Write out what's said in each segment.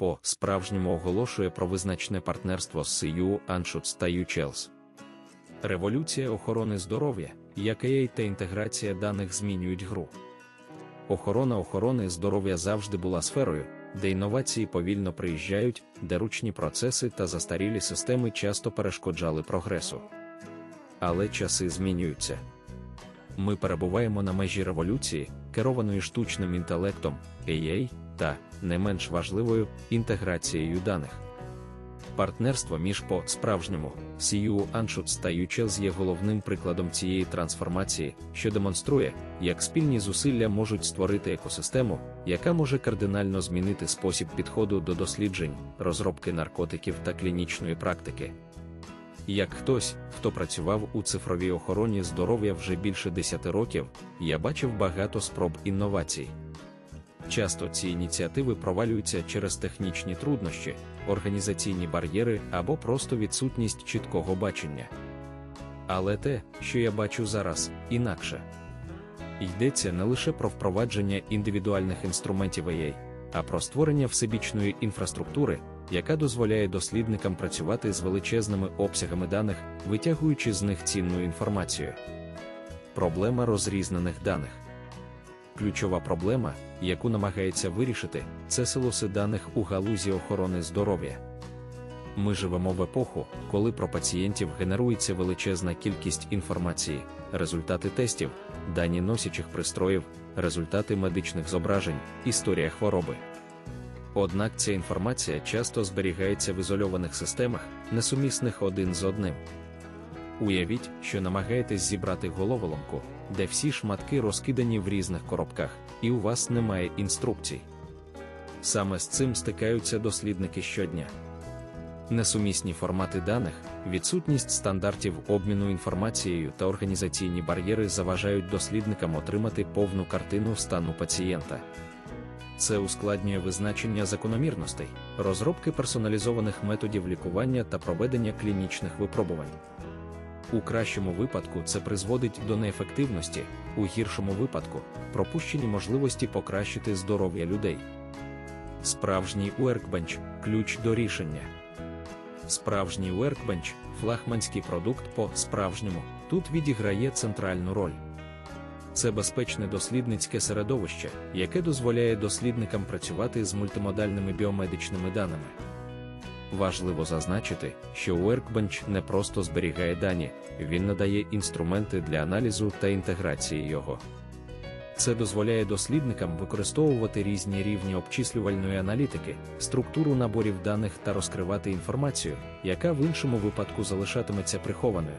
по справжньому оголошує про визначне партнерство з CU Anschutz та UCHELS. Революція охорони здоров'я, як AI та інтеграція даних змінюють гру. Охорона охорони здоров'я завжди була сферою, де інновації повільно приїжджають, де ручні процеси та застарілі системи часто перешкоджали прогресу. Але часи змінюються. Ми перебуваємо на межі революції, керованої штучним інтелектом, AI, та, не менш важливою, інтеграцією даних. Партнерство між по справжньому CU Anschutz та UCHELS є головним прикладом цієї трансформації, що демонструє, як спільні зусилля можуть створити екосистему, яка може кардинально змінити спосіб підходу до досліджень, розробки наркотиків та клінічної практики. Як хтось, хто працював у цифровій охороні здоров'я вже більше 10 років, я бачив багато спроб інновацій. Часто ці ініціативи провалюються через технічні труднощі, організаційні бар'єри або просто відсутність чіткого бачення. Але те, що я бачу зараз, інакше. Йдеться не лише про впровадження індивідуальних інструментів AI, а про створення всебічної інфраструктури, яка дозволяє дослідникам працювати з величезними обсягами даних, витягуючи з них цінну інформацію. Проблема розрізнених даних. Ключова проблема, яку намагається вирішити, це силоси даних у галузі охорони здоров'я. Ми живемо в епоху, коли про пацієнтів генерується величезна кількість інформації, результати тестів, дані носячих пристроїв, результати медичних зображень, історія хвороби. Однак ця інформація часто зберігається в ізольованих системах, несумісних один з одним. Уявіть, що намагаєтесь зібрати головоломку, де всі шматки розкидані в різних коробках, і у вас немає інструкцій. Саме з цим стикаються дослідники щодня. Несумісні формати даних, відсутність стандартів обміну інформацією та організаційні бар'єри заважають дослідникам отримати повну картину стану пацієнта. Це ускладнює визначення закономірностей, розробки персоналізованих методів лікування та проведення клінічних випробувань. У кращому випадку це призводить до неефективності, у гіршому випадку пропущені можливості покращити здоров'я людей. Справжній Workbench – ключ до рішення. Справжній Workbench – флагманський продукт по справжньому, тут відіграє центральну роль. Це безпечне дослідницьке середовище, яке дозволяє дослідникам працювати з мультимодальними біомедичними даними. Важливо зазначити, що Workbench не просто зберігає дані, він надає інструменти для аналізу та інтеграції його. Це дозволяє дослідникам використовувати різні рівні обчислювальної аналітики, структуру наборів даних та розкривати інформацію, яка в іншому випадку залишатиметься прихованою.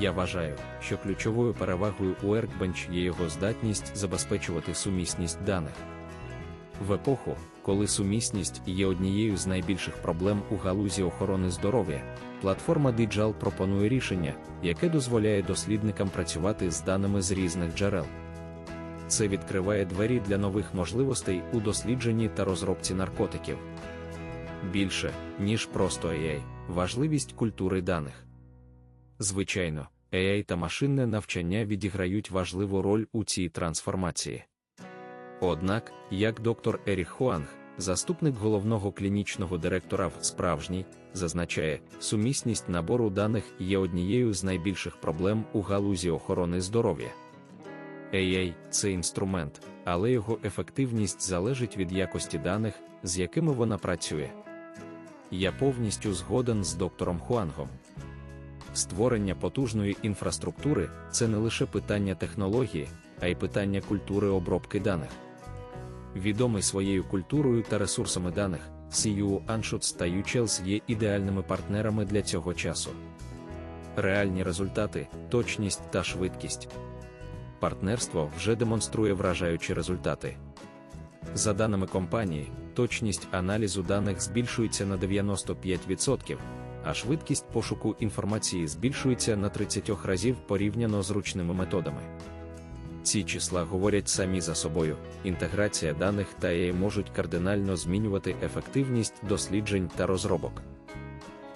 Я вважаю, що ключовою перевагою у Workbench є його здатність забезпечувати сумісність даних. В епоху, коли сумісність є однією з найбільших проблем у галузі охорони здоров'я, платформа Digital пропонує рішення, яке дозволяє дослідникам працювати з даними з різних джерел. Це відкриває двері для нових можливостей у дослідженні та розробці наркотиків. Більше, ніж просто AI, важливість культури даних. Звичайно, AI та машинне навчання відіграють важливу роль у цій трансформації. Однак, як доктор Еріх Хуанг, заступник головного клінічного директора в справжній, зазначає, сумісність набору даних є однією з найбільших проблем у галузі охорони здоров'я. AI – це інструмент, але його ефективність залежить від якості даних, з якими вона працює. Я повністю згоден з доктором Хуангом. Створення потужної інфраструктури це не лише питання технології, а й питання культури обробки даних. Відомий своєю культурою та ресурсами даних, CU Anschutz та UCHELS є ідеальними партнерами для цього часу. Реальні результати, точність та швидкість. Партнерство вже демонструє вражаючі результати. За даними компанії, точність аналізу даних збільшується на 95%, а швидкість пошуку інформації збільшується на 30 разів порівняно з ручними методами. Ці числа говорять самі за собою, інтеграція даних та AI можуть кардинально змінювати ефективність досліджень та розробок.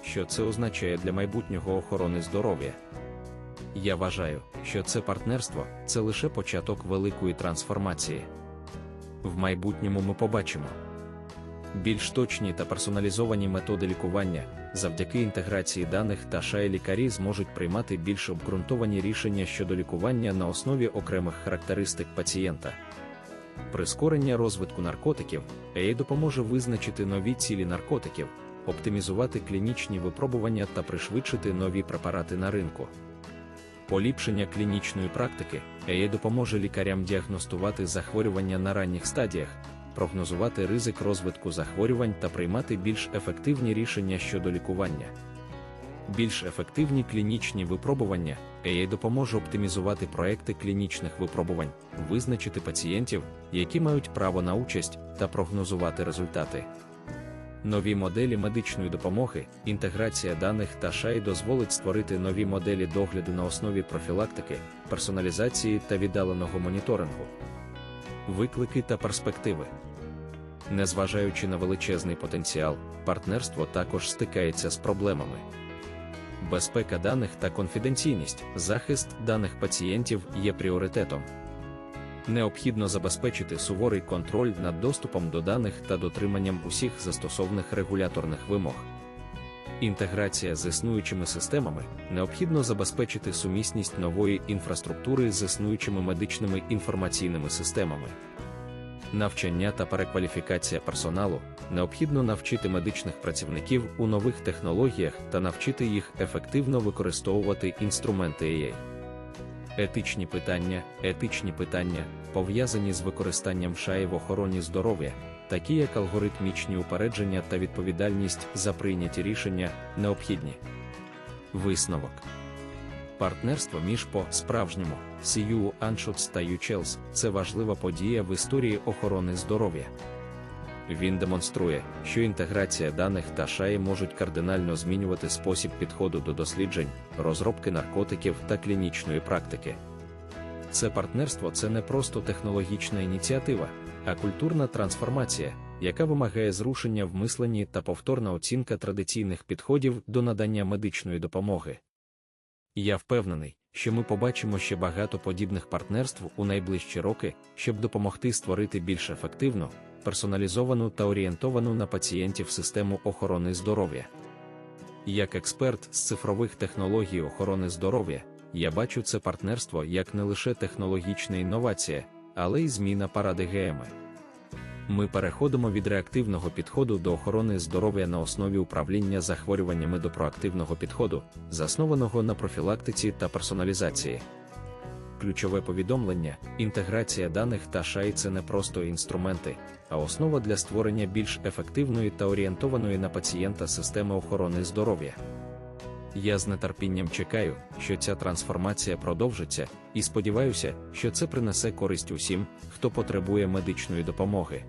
Що це означає для майбутнього охорони здоров'я? Я вважаю, що це партнерство це лише початок великої трансформації. В майбутньому ми побачимо Більш точні та персоналізовані методи лікування завдяки інтеграції даних та шай лікарі зможуть приймати більш обґрунтовані рішення щодо лікування на основі окремих характеристик пацієнта. Прискорення розвитку наркотиків AI допоможе визначити нові цілі наркотиків, оптимізувати клінічні випробування та пришвидшити нові препарати на ринку. Поліпшення клінічної практики AI допоможе лікарям діагностувати захворювання на ранніх стадіях, прогнозувати ризик розвитку захворювань та приймати більш ефективні рішення щодо лікування. Більш ефективні клінічні випробування AI допоможе оптимізувати проекти клінічних випробувань, визначити пацієнтів, які мають право на участь, та прогнозувати результати. Нові моделі медичної допомоги, інтеграція даних та шай дозволить створити нові моделі догляду на основі профілактики, персоналізації та віддаленого моніторингу. Виклики та перспективи. Незважаючи на величезний потенціал, партнерство також стикається з проблемами. Безпека даних та конфіденційність, захист даних пацієнтів є пріоритетом. Необхідно забезпечити суворий контроль над доступом до даних та дотриманням усіх застосовних регуляторних вимог. Інтеграція з існуючими системами необхідно забезпечити сумісність нової інфраструктури з існуючими медичними інформаційними системами. Навчання та перекваліфікація персоналу необхідно навчити медичних працівників у нових технологіях та навчити їх ефективно використовувати інструменти AI. Етичні питання, етичні питання, пов'язані з використанням шаї в охороні здоров'я, такі як алгоритмічні упередження та відповідальність за прийняті рішення, необхідні. Висновок Партнерство між по справжньому CU Anschutz та UCHELS – це важлива подія в історії охорони здоров'я. Він демонструє, що інтеграція даних та шаї можуть кардинально змінювати спосіб підходу до досліджень, розробки наркотиків та клінічної практики. Це партнерство це не просто технологічна ініціатива, а культурна трансформація, яка вимагає зрушення в мисленні та повторна оцінка традиційних підходів до надання медичної допомоги. Я впевнений, що ми побачимо ще багато подібних партнерств у найближчі роки, щоб допомогти створити більш ефективну, персоналізовану та орієнтовану на пацієнтів систему охорони здоров'я. Як експерт з цифрових технологій охорони здоров'я, я бачу це партнерство як не лише технологічна інновація, але й зміна паради ГМ. Ми переходимо від реактивного підходу до охорони здоров'я на основі управління захворюваннями до проактивного підходу, заснованого на профілактиці та персоналізації. Ключове повідомлення, інтеграція даних та шай це не просто інструменти, а основа для створення більш ефективної та орієнтованої на пацієнта системи охорони здоров'я. Я з нетерпінням чекаю, що ця трансформація продовжиться, і сподіваюся, що це принесе користь усім, хто потребує медичної допомоги.